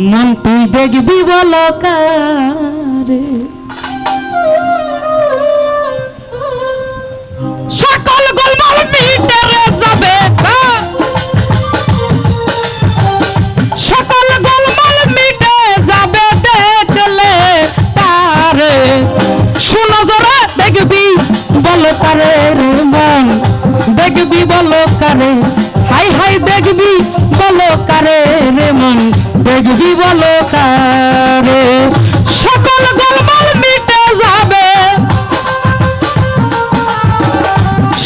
মন তুই দেখবি বল সকল গোলমাল মিটারে যাবে। দেখবি বলো কারে সকল গোলমাল মিটে যাবে।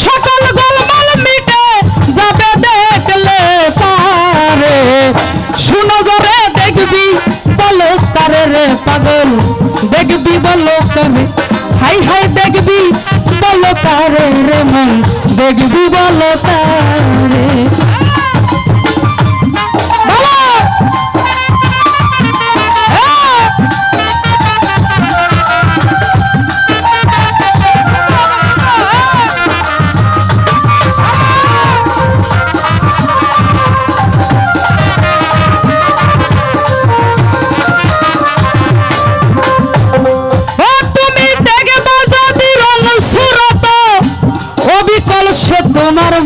সকল গোলমাল মিটে যাবে দেখলে তারে। শুনো জরে, দেখবি বলো কারে রে পাগল? দেখবি বলো কারে হাই হাই, দেখবি বলো কারে রে মন। দেখবি বলো কারে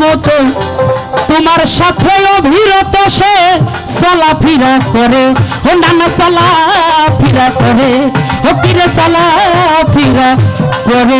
মতো, তোমার সাথে অভিরত সে চলাফেরা করে। ও নানা চলাফেরা করে, ও কিরে চলাফেরা করে।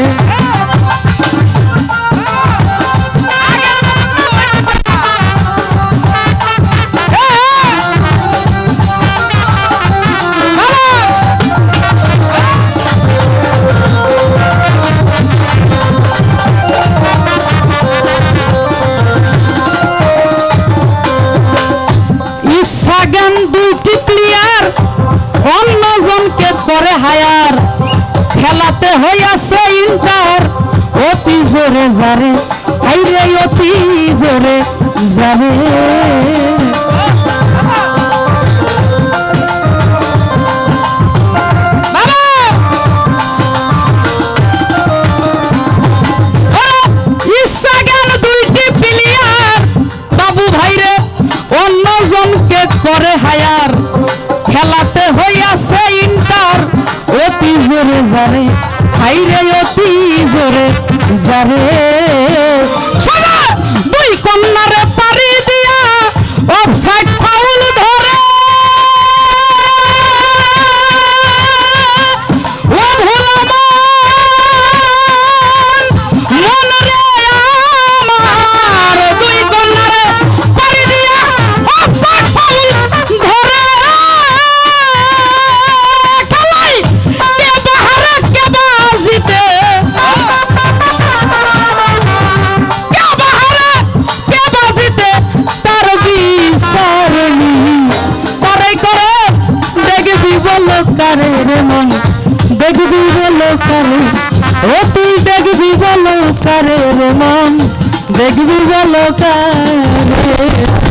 হইয়াছে ইন্টার অতি জোরে যারে আইরে অতি জোরে যারে করে হায়ার। খেলাতে হইয়াছে ইন্টার অতি জোরে যারে হাইরে অতি জোরে যারে। দুই কন্যারে পারি দিয়া অফসাইড ফাউল ধরে। মন দেখবি বলো কারে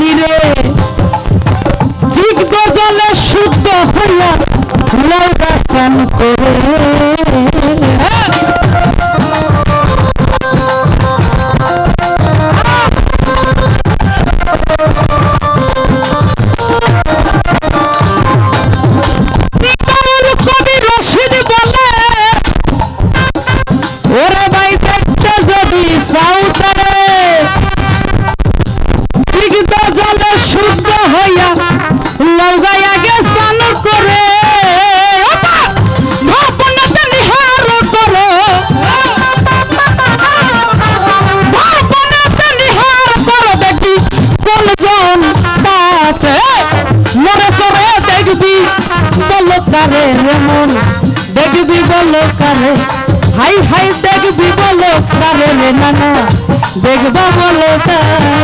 সাহানি রে। জিজ্ঞ জলে শুদ্ধ হইয়া চান করে কারে দেখবি বলো কারে? হাই হাই দেখবি বলো কারে রে নানা? দেখবা বলো কারে?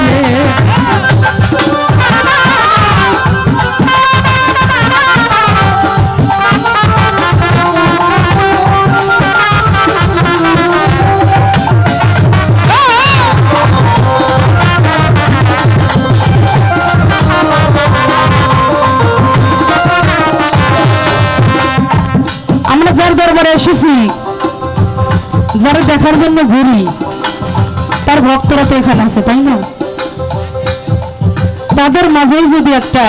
যারা দেখার জন্য ঘুরি, তার ভক্তরা তো এখানে আছে, তাই না? তাদের মাঝেই যদি একটা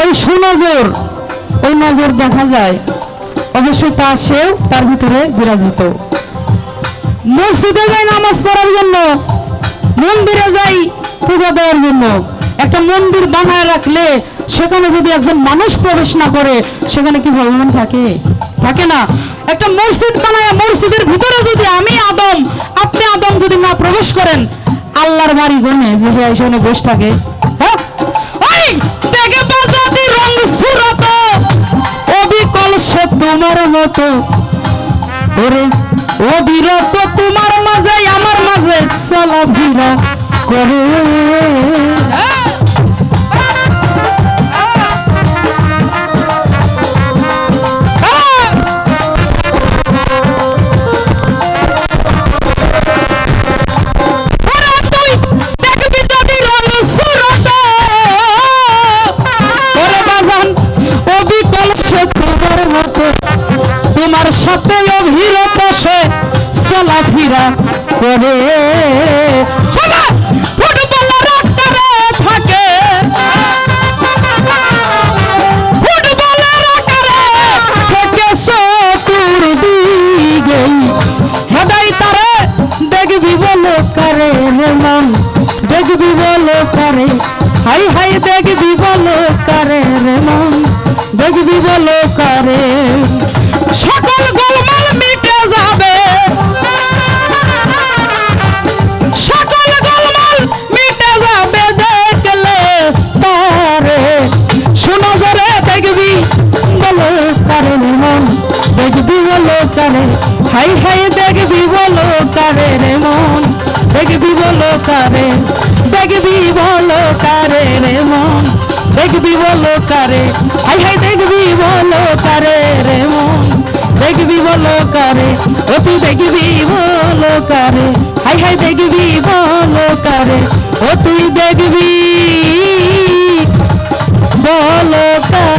ওই সুনজর, ওই নজর দেখা যায়, অবশ্যই তা সেও তার ভিতরে বিরাজিত। মসজিদে যাই নামাজ পড়ার জন্য, মন্দিরে যাই পূজা দেওয়ার জন্য, একটা মন্দির বানায় রাখলে সেখানে যদি একজন মানুষ প্রবেশ না করে, সেখানে কি ভগবান থাকে? থাকে না। একটা মসজিদ বানায়, মসজিদের ভিতরে যদি আমি আদম, আপনি আদম যদি না প্রবেশ করেন, আল্লাহর বাড়ি গনে যে হে এসে বসে থাকে। হ্যাঁ? তোমার মতো। ওরে, অবিরত তোমার মাঝে, আমার মাঝে চলাফেরা করে। হেদাই তারে দেখবি বলো কারে হাই হাই দেখবি বলো কারে রে মন দেখবি বলো কারে হাই হাই দেখবি বলো কারে রে মন, দেখবি বলো কারে, দেখবি বলো কারে রে মন, দেখবি বলো কারে, হাই হাই দেখবি বলো কারে রে মন, দেখবি বলো কারে ও তুই দেখবি বলো কারে, হাই হাই দেখবি বলো কারে ও তুই দেখবি বলো কারে।